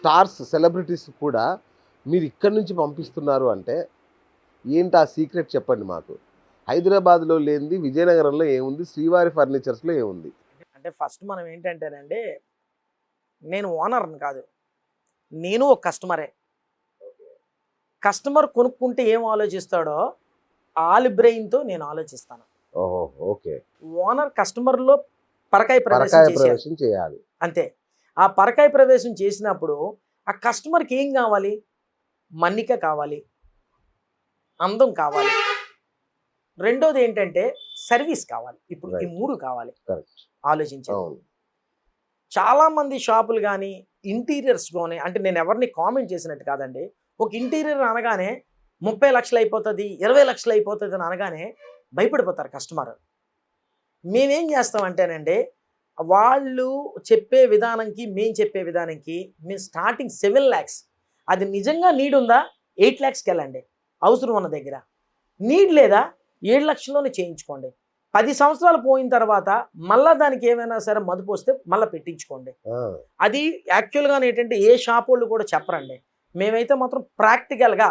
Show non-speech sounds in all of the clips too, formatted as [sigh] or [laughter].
Stars celebrities కూడా మీరు ఇక్కడి నుంచి పంపిస్తున్నారు అంటే ఏంటి ఆ సీక్రెట్ చెప్పండి మాకు? హైదరాబాద్లో లేనిది విజయనగరంలో ఏముంది శ్రీవారి ఫర్నిచర్స్లో ఏముంది? అంటే ఫస్ట్ మనం ఏంటంటేనండి నేను ఓనర్ని కాదు. నేను ఒక కస్టమరే. కస్టమర్ కొనుక్కుంటే ఏం ఆలోచిస్తాడో ఆల్ బ్రెయిన్తో నేను ఆలోచిస్తాను. ఓహో ఓకే. ఓనర్ కస్టమర్లో పరకాయ ప్రవేశం చేయాలి. అంతే. ఆ పరకాయ ప్రవేశం చేసినప్పుడు ఆ కస్టమర్కి ఏం కావాలి? మన్నిక కావాలి. అందం కావాలి. రెండోది ఏంటంటే సర్వీస్ కావాలి. ఇప్పుడు ఈ. మూడు కావాలి. ఆలోచించాలి చాలా మంది షాపులు కానీ ఇంటీరియర్స్ కానీ అంటే నేను ఎవరిని కామెంట్ చేసినట్టు కాదండి. ఒక ఇంటీరియర్ అనగానే ముప్పై లక్షలు అయిపోతుంది ఇరవై లక్షలు అయిపోతుంది అని అనగానే భయపడిపోతారు కస్టమర్. మేమేం చేస్తామంటేనండి వాళ్ళు చెప్పే విధానంకి మేము చెప్పే విధానంకి మేము స్టార్టింగ్ సెవెన్ ల్యాక్స్ అది నిజంగా నీడ్ ఉందా? ఎయిట్ ల్యాక్స్కి వెళ్ళండి. అవసరం ఉన్న దగ్గర. నీడ్ లేదా? ఏడు లక్షల్లోనే చేయించుకోండి. పది సంవత్సరాలు పోయిన తర్వాత మళ్ళా దానికి ఏమైనా సరే మదుపు వస్తే మళ్ళీ పెట్టించుకోండి. అది యాక్చువల్గా ఏంటంటే ఏ షాప్ వాళ్ళు కూడా చెప్పరండి. మేమైతే మాత్రం ప్రాక్టికల్గా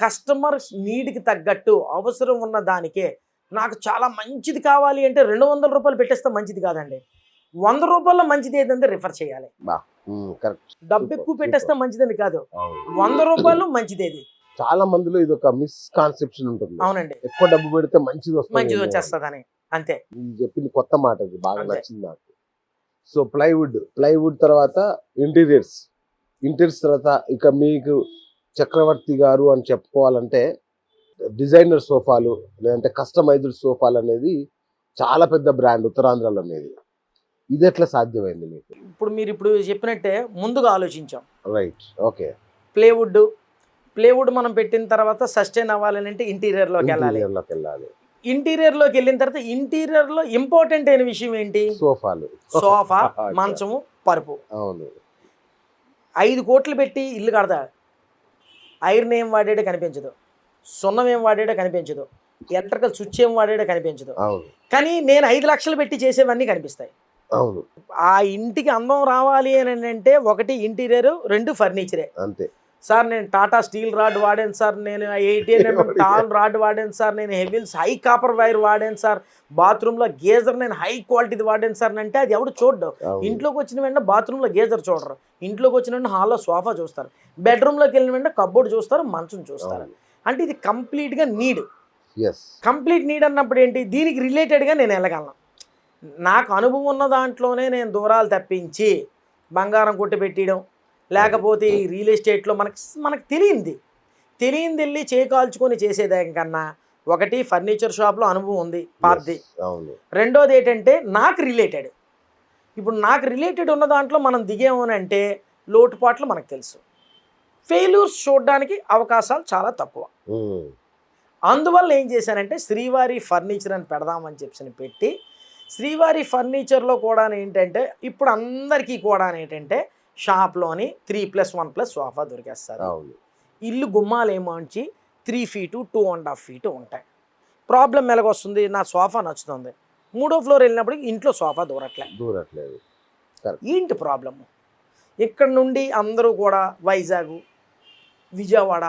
కస్టమర్ నీడ్కి తగ్గట్టు అవసరం ఉన్న దానికే నాకు చాలా మంచిది కావాలి అంటే రెండు వందల రూపాయలు పెట్టేస్తే మంచిది కాదండి. వంద రూపాయల మంచిది ఏదంటే రిఫర్ చేయాలి డబ్బు ఎక్కువ పెట్టేస్తే. మంచిదని కాదు. వంద రూపాయలు మంచిది ఏది చాలా మందిలో ఇది ఒక మిస్కాన్సెప్షన్ ఉంటుంది. అవునండి. ఎక్కువ డబ్బు పెడితే మంచిది వస్తుంది మంచిది వచ్చేస్తుందని. అంతే. చెప్పింది కొత్త మాట ఇది బాగా. నచ్చింది నాకు. సో ప్లైవుడ్ ప్లైవుడ్ తర్వాత ఇంటీరియర్స్. ఇంటీరియర్స్ తర్వాత ఇక మీకు చక్రవర్తి గారు అని చెప్పుకోవాలంటే డిజైనర్ సోఫాలు లేదంటే కస్టమైజ్డ్ సోఫాలు అనేది చాలా పెద్ద బ్రాండ్ ఉత్తరాంధ్రలో అనేది. ఇది ఎట్లా సాధ్యమైంది మీకు? ఇప్పుడు మీరు ఇప్పుడు చెప్పినట్టే ముందుగా ఆలోచించాం. రైట్ ఓకే ప్లేవుడ్ ప్లేవుడ్ మనం పెట్టిన తర్వాత సస్టైన్ అవ్వాలని అంటే ఇంటీరియర్లోకి వెళ్ళాలి. లోకి వెళ్ళాలి. ఇంటీరియర్లోకి వెళ్ళిన తర్వాత ఇంటీరియర్లో ఇంపార్టెంట్ అయిన విషయం ఏంటి? సోఫాలు సోఫా [laughs] మంచము పరుపు. అవును. ఐదు కోట్లు పెట్టి ఇల్లు కడతా ఐరన్ ఏం వాడాడో కనిపించదు. సున్నం ఏం వాడాడో కనిపించదు. ఎలక్ట్రికల్ స్విచ్ ఏం వాడాడో కనిపించదు. కానీ నేను ఐదు లక్షలు పెట్టి చేసేవన్నీ కనిపిస్తాయి. అవును. ఆ ఇంటికి అందం రావాలి అని అంటే ఒకటి ఇంటీరియర్ రెండు ఫర్నిచరే. అంతే. సార్ నేను టాటా స్టీల్ రాడ్ వాడాను సార్ నేను ఎయిటీన్ ఎంఎం [laughs] టాల్ రాడ్ వాడాను సార్ నేను హెవిల్స్ హై కాపర్ వైర్ వాడాను సార్ బాత్రూంలో గేజర్ నేను హై క్వాలిటీది వాడాను సార్ అంటే అది ఎవడు చూడ్డు. ఇంట్లోకి వచ్చిన వెంటనే బాత్రూంలో గేజర్ చూడరు. ఇంట్లోకి వచ్చిన వెంటనే హాల్లో సోఫా చూస్తారు. బెడ్రూమ్లోకి వెళ్ళిన వెంటనే కబ్బోర్డ్ చూస్తారు మంచం చూస్తారు. అంటే ఇది కంప్లీట్గా నీడ్. కంప్లీట్ నీడ్ అన్నప్పుడు ఏంటి? దీనికి రిలేటెడ్గా నేను వెళ్ళగలను. నాకు అనుభవం ఉన్న దాంట్లోనే నేను దూరాలు తప్పించి బంగారం కొట్టి పెట్టడం లేకపోతే ఈ రియల్ ఎస్టేట్లో మనకి మనకు తెలియంది. తెలియంది వెళ్ళి చేకాల్చుకొని చేసేదానికన్నా ఒకటి ఫర్నిచర్ షాప్లో అనుభవం ఉంది పాతది. అవును. రెండోది ఏంటంటే నాకు రిలేటెడ్ ఇప్పుడు నాకు రిలేటెడ్ ఉన్న దాంట్లో మనం దిగాము అని అంటే లోటుపాట్లు మనకు తెలుసు. ఫెయిల్యూర్స్ చూడడానికి అవకాశాలు చాలా తక్కువ. అందువల్ల ఏం చేశానంటే శ్రీవారి ఫర్నిచర్ అని పెడదామని చెప్పి పెట్టి శ్రీవారి ఫర్నిచర్లో కూడా ఏంటంటే ఇప్పుడు అందరికీ కూడా ఏంటంటే షాప్లోని three plus one plus sofa దొరికేస్తారు. అవును. ఇల్లు గుమ్మాలు ఏమోంచి three feet two and half feet ఉంటాయి. ప్రాబ్లం ఎలాగొస్తుంది? నా సోఫా నచ్చుతుంది. మూడో ఫ్లోర్ వెళ్ళినప్పుడు ఇంట్లో సోఫా దూరట్లే. దూరట్లేదు. ఏంటి ప్రాబ్లము? ఇక్కడ నుండి అందరూ కూడా వైజాగ్ విజయవాడ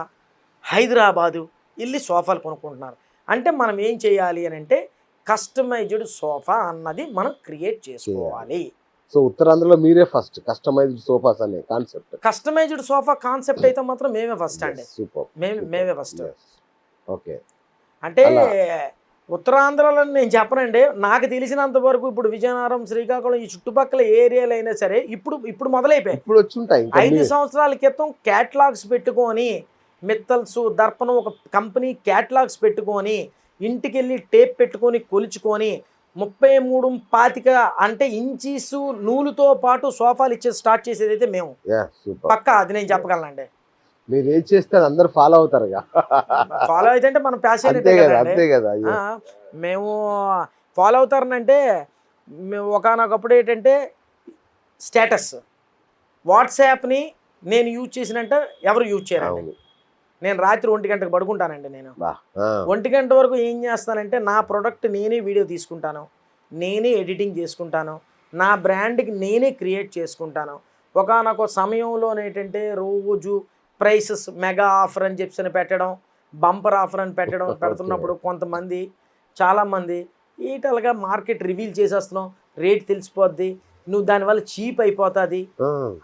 హైదరాబాదు వెళ్ళి సోఫాలు కొనుక్కుంటున్నారు. అంటే మనం ఏం చేయాలి అని అంటే కస్టమైజ్డ్ సోఫా అన్నది మనం క్రియేట్ చేసుకోవాలి. సో ఉత్తరాంధ్రలో మీరే ఫస్ట్ కస్టమైజ్డ్ సోఫాస్ అనే కాన్సెప్ట్. కస్టమైజ్డ్ సోఫా కాన్సెప్ట్ అయితే మాత్రం మేమే ఫస్ట్ అండి. మేమే మేమే ఫస్ట్. ఓకే అంటే. ఉత్తరాంధ్రలో నేను చెప్పనండి నాకు తెలిసినంత వరకు ఇప్పుడు విజయనగరం శ్రీకాకుళం ఈ చుట్టుపక్కల ఏరియాలు అయినా సరే ఇప్పుడు ఇప్పుడు మొదలైపోయాయి. ఇప్పుడు వచ్చి ఉంటాయి ఐదు సంవత్సరాల క్రితం క్యాటలాగ్స్ పెట్టుకొని మిత్తల్స్ దర్పణం ఒక కంపెనీ క్యాటలాగ్స్ పెట్టుకొని ఇంటికి వెళ్ళి టేప్ పెట్టుకొని కొలుచుకొని ముప్పై మూడు పాతిక అంటే ఇంచీస్ నూలుతో పాటు సోఫాలు ఇచ్చే స్టార్ట్ చేసేది అయితే మేము. పక్క అది నేను చెప్పగలనండి. మీరు ఏం చేస్తే అది అందరు ఫాలో అవుతారుగా. ఫాలో అయితే అంటే మనం ప్యాషన్ అంతే కదా మేము ఫాలో అవుతారనంటే మేము ఒకనొకప్పుడు ఏంటంటే స్టేటస్. వాట్సాప్ని నేను యూజ్ చేసినంటే ఎవరు యూజ్ చేయరండి. నేను రాత్రి ఒంటి గంటకు పడుకుంటానండి నేను. ఒంటి గంట వరకు ఏం చేస్తానంటే నా ప్రోడక్ట్ నేనే వీడియో తీసుకుంటాను నేనే ఎడిటింగ్ చేసుకుంటాను నా బ్రాండ్కి నేనే క్రియేట్ చేసుకుంటాను. ఒకనొక సమయంలో ఏంటంటే రోజు ప్రైసెస్ మెగా ఆఫర్ అని చెప్పి పెట్టడం బంపర్ ఆఫర్ అని పెట్టడం. [laughs] పెడుతున్నప్పుడు కొంతమంది చాలామంది ఈటలుగా మార్కెట్ రివీల్ చేసేస్తున్నాం రేట్ తెలిసిపోద్ది నువ్వు దానివల్ల చీప్ అయిపోతుంది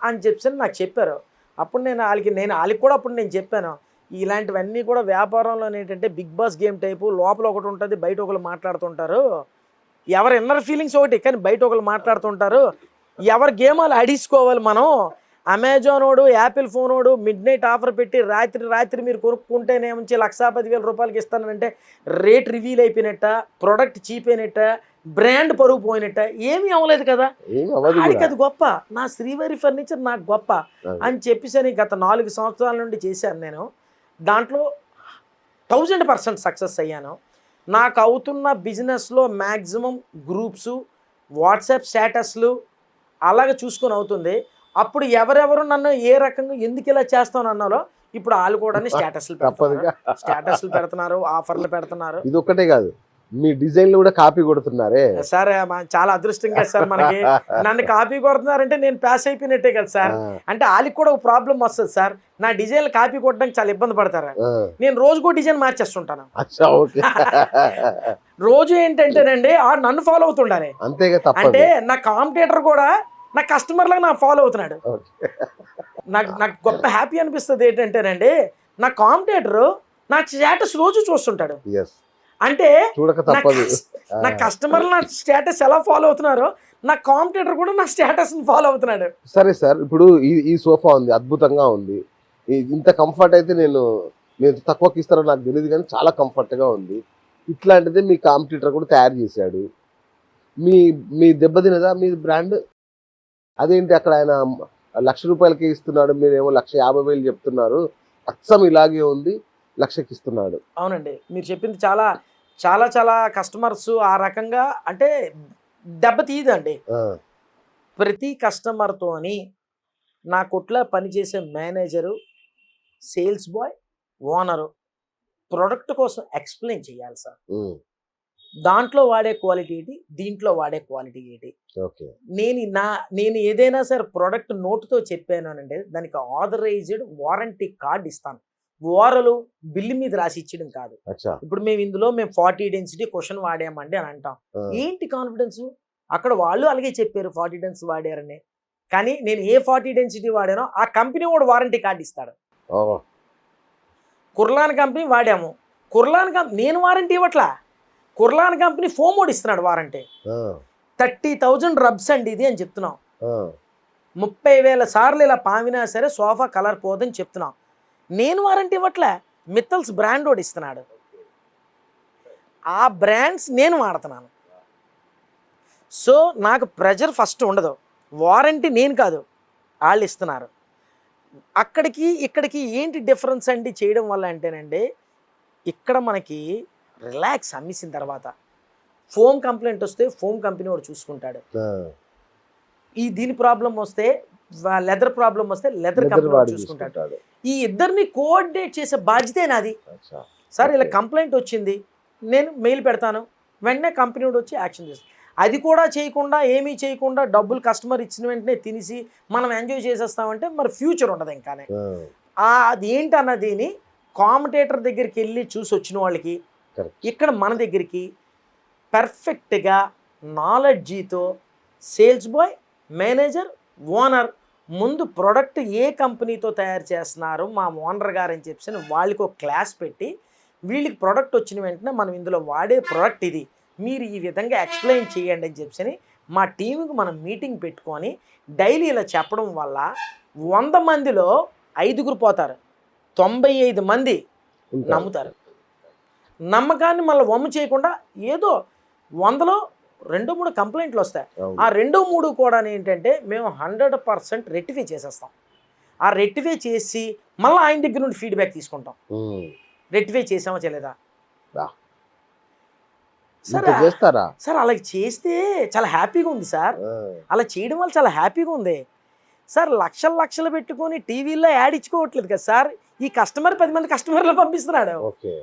అని చెప్పి నాకు చెప్పారు. అప్పుడు నేను వాళ్ళకి నేను వాళ్ళకి కూడా అప్పుడు నేను చెప్పాను ఇలాంటివన్నీ కూడా వ్యాపారంలో ఏంటంటే బిగ్ బాస్ గేమ్ టైపు లోపల ఒకటి ఉంటుంది బయట ఒకరు మాట్లాడుతుంటారు. ఎవరి ఇన్నర్ ఫీలింగ్స్ ఒకటి కానీ బయట ఒకరు మాట్లాడుతుంటారు. ఎవరి గేమ్ వాళ్ళు అడిసుకోవాలి మనం. అమెజాన్ వాడు యాపిల్ ఫోన్ వాడు మిడ్ నైట్ ఆఫర్ పెట్టి రాత్రి రాత్రి మీరు కొనుక్కుంటేనే నుంచి లక్షా పదివేల రూపాయలకి ఇస్తానంటే రేట్ రివీల్ అయిపోయినట్ట ప్రోడక్ట్ చీప్ అయినట్ట బ్రాండ్ పరుగు పోయినట్ట ఏమీ అవ్వలేదు కదా. ఆడికి. అది గొప్ప. నా శ్రీవారి ఫర్నిచర్ నాకు గొప్ప. అని చెప్పేసి గత నాలుగు సంవత్సరాల నుండి చేశాను నేను. దాంట్లో థౌజండ్ పర్సెంట్ సక్సెస్ అయ్యాను. నాకు అవుతున్న బిజినెస్లో మ్యాక్సిమం గ్రూప్స్ వాట్సాప్ స్టేటస్లు అలాగ చూసుకొని అవుతుంది. అప్పుడు ఎవరెవరు నన్ను ఏ రకంగా ఎందుకు ఇలా చేస్తాను అన్నాలో ఇప్పుడు వాళ్ళు కూడా స్టేటస్లు పెడుతున్నారు. స్టేటస్లు పెడుతున్నారు ఆఫర్లు పెడుతున్నారు. ఇది ఒక్కటే కాదు. మీ డిజైన్లు కూడా కాపీ కొడుతున్నారే? సార్ చాలా అదృష్టంగా సార్ మనకి [laughs] నన్ను కాపీ కొడుతున్నారంటే నేను పాస్ అయిపోయినట్టే కదా సార్. అంటే వాళ్ళకి కూడా ఒక ప్రాబ్లం వస్తుంది సార్. నా డిజైన్లు కాపీ కొట్టడానికి చాలా ఇబ్బంది పడతారు. నేను రోజుకో డిజైన్ మార్చేస్తుంటాను. [laughs] రోజు ఏంటంటేనండి నన్ను ఫాలో అవుతుండాలి. అంటే నా కాంపిటేటర్ కూడా నా కస్టమర్ లాగా నాకు ఫాలో అవుతున్నాడు. నాకు నాకు గొప్ప హ్యాపీ అనిపిస్తుంది ఏంటంటేనండి నా కాంపిటేటర్ నా స్టేటస్ రోజు చూస్తుంటాడు. అంటే చూడక నా తప్పదు. కస్- నా కస్టమర్ నా స్టేటస్ ఎలా ఫాలో అవుతున్నారో నా కాంపిటేటర్ కూడా నా స్టేటస్ ఫాలో అవుతున్నాడు. సరే సార్ ఇప్పుడు ఈ సోఫా ఉంది అద్భుతంగా ఉంది. ఇంత కంఫర్ట్ అయితే నేను మీరు తక్కువకి ఇస్తారో నాకు తెలియదు కానీ చాలా comfort గా ఉంది. ఇట్లాంటిదే మీ కాంపిటీటర్ కూడా తయారు చేశాడు. మీ మీ దెబ్బతినదా మీ బ్రాండ్? అదేంటి అక్కడ ఆయన లక్ష రూపాయలకి ఇస్తున్నాడు మీరేమో లక్ష యాభై వేలు చెప్తున్నారు. అచ్చం ఇలాగే ఉంది. లక్షకి ఇస్తున్నాడు అవునండి. మీరు చెప్పింది చాలా చాలా చాలా కస్టమర్స్ ఆ రకంగా అంటే దెబ్బ తీయదండి. ప్రతి కస్టమర్తోని నా కొట్ల పనిచేసే manager sales boy owner product కోసం ఎక్స్ప్లెయిన్ చేయాలి సార్. దాంట్లో వాడే క్వాలిటీ ఏంటి? దీంట్లో వాడే క్వాలిటీ ఏంటి? ఓకే. నేను నా నేను ఏదైనా సరే ప్రోడక్ట్ నోటుతో చెప్పాను అంటే దానికి ఆథరైజ్డ్ వారంటీ కార్డ్ ఇస్తాను. ఓరలు బిల్లు మీద రాసి ఇచ్చడం కాదు. ఇప్పుడు మేము ఇందులో మేము ఫార్టీ డెన్సిటీ క్వశ్చన్ వాడామండి అని అంటాం. ఏంటి కాన్ఫిడెన్స్? అక్కడ వాళ్ళు అలాగే చెప్పారు ఫార్టీ డెన్స్ వాడారని. కానీ నేను ఏ ఫార్టీ డెన్సిటీ వాడానో ఆ కంపెనీ వాడు వారంటీ కార్డు ఇస్తాడు. కుర్లాన్ కంపెనీ వాడాము. కుర్లాన్ కంపెనీ నేను వారంటీ ఇవ్వట్లా? కుర్లాన్ కంపెనీ ఫోమ్ వాడు ఇస్తున్నాడు వారంటీ. థర్టీ థౌజండ్ రబ్స్ అండి ఇది అని చెప్తున్నాం. ముప్పై వేల సార్లు ఇలా పామినా సరే సోఫా కలర్ పోదని చెప్తున్నాం. నేను వారంటీ ఇవ్వట్లే. మిత్తల్స్ బ్రాండ్ వాడు ఇస్తున్నాడు. ఆ బ్రాండ్స్ నేను వాడుతున్నాను. సో నాకు ప్రెజర్ ఫస్ట్ ఉండదు. వారంటీ నేను కాదు. వాళ్ళు ఇస్తున్నారు. అక్కడికి ఇక్కడికి ఏంటి డిఫరెన్స్ అండి చేయడం వల్ల అంటేనండి ఇక్కడ మనకి రిలాక్స్ అమ్మేసిన తర్వాత ఫోమ్ కంప్లైంట్ వస్తే ఫోమ్ కంపెనీ వాడు చూసుకుంటాడు. ఈ దీని ప్రాబ్లం వస్తే లెదర్ ప్రాబ్లం వస్తే లెదర్ కంపెనీ వాడు చూసుకుంటాడు. ఈ ఇద్దరిని కోఆర్డినేట్ చేసే బాధ్యతే నాది. సార్ ఇలా. కంప్లైంట్ వచ్చింది నేను మెయిల్ పెడతాను వెంటనే కంపెనీ వచ్చి యాక్షన్ చేస్తాను అది కూడా చేయకుండా ఏమీ చేయకుండా డబ్బులు కస్టమర్ ఇచ్చిన వెంటనే తినేసి మనం ఎంజాయ్ చేసేస్తామంటే మరి ఫ్యూచర్ ఉండదు ఇంకానే. అది ఏంటి అన్నదిని కాంపిటేటర్ దగ్గరికి వెళ్ళి చూసి వచ్చిన వాళ్ళకి. ఇక్కడ మన దగ్గరికి పర్ఫెక్ట్గా నాలెడ్జీతో సేల్స్ బాయ్ మేనేజర్ ఓనర్ ముందు ప్రోడక్ట్ ఏ కంపెనీతో తయారు చేస్తున్నారు మా ఓనర్ గారు అని చెప్పి వాళ్ళకి ఒక క్లాస్ పెట్టి వీళ్ళకి ప్రోడక్ట్ వచ్చిన వెంటనే మనం ఇందులో వాడే ప్రోడక్ట్ ఇది. మీరు ఈ విధంగా ఎక్స్ప్లెయిన్ చేయండి అని చెప్పి మా టీంకి మనం మీటింగ్ పెట్టుకొని డైలీ ఇలా చెప్పడం వల్ల వంద మందిలో ఐదుగురు పోతారు. తొంభై ఐదు మంది. నమ్ముతారు. నమ్మకాన్ని మళ్ళీ వమ్ము చేయకుండా ఏదో వందలో రెండు మూడు కంప్లైంట్లు వస్తాయి. ఆ రెండు మూడు కూడా ఏంటంటే మేము హండ్రెడ్ పర్సెంట్ రెక్టిఫై చేసేస్తాం. ఆ రెక్టిఫై చేసి మళ్ళీ ఆయన దగ్గర నుండి ఫీడ్బ్యాక్ తీసుకుంటాం. రెక్టిఫై చేసామా చేయలేదా. సార్. చేస్తారా? సార్ అలా చేస్తే చాలా హ్యాపీగా ఉంది సార్. అలా చేయడం వల్ల చాలా హ్యాపీగా ఉంది. సార్ లక్షలు లక్షలు పెట్టుకొని టీవీలో యాడ్ ఇచ్చుకోవట్లేదు కదా సార్. ఈ కస్టమర్ పది మంది కస్టమర్లు పంపిస్తున్నాడు. ఓకే.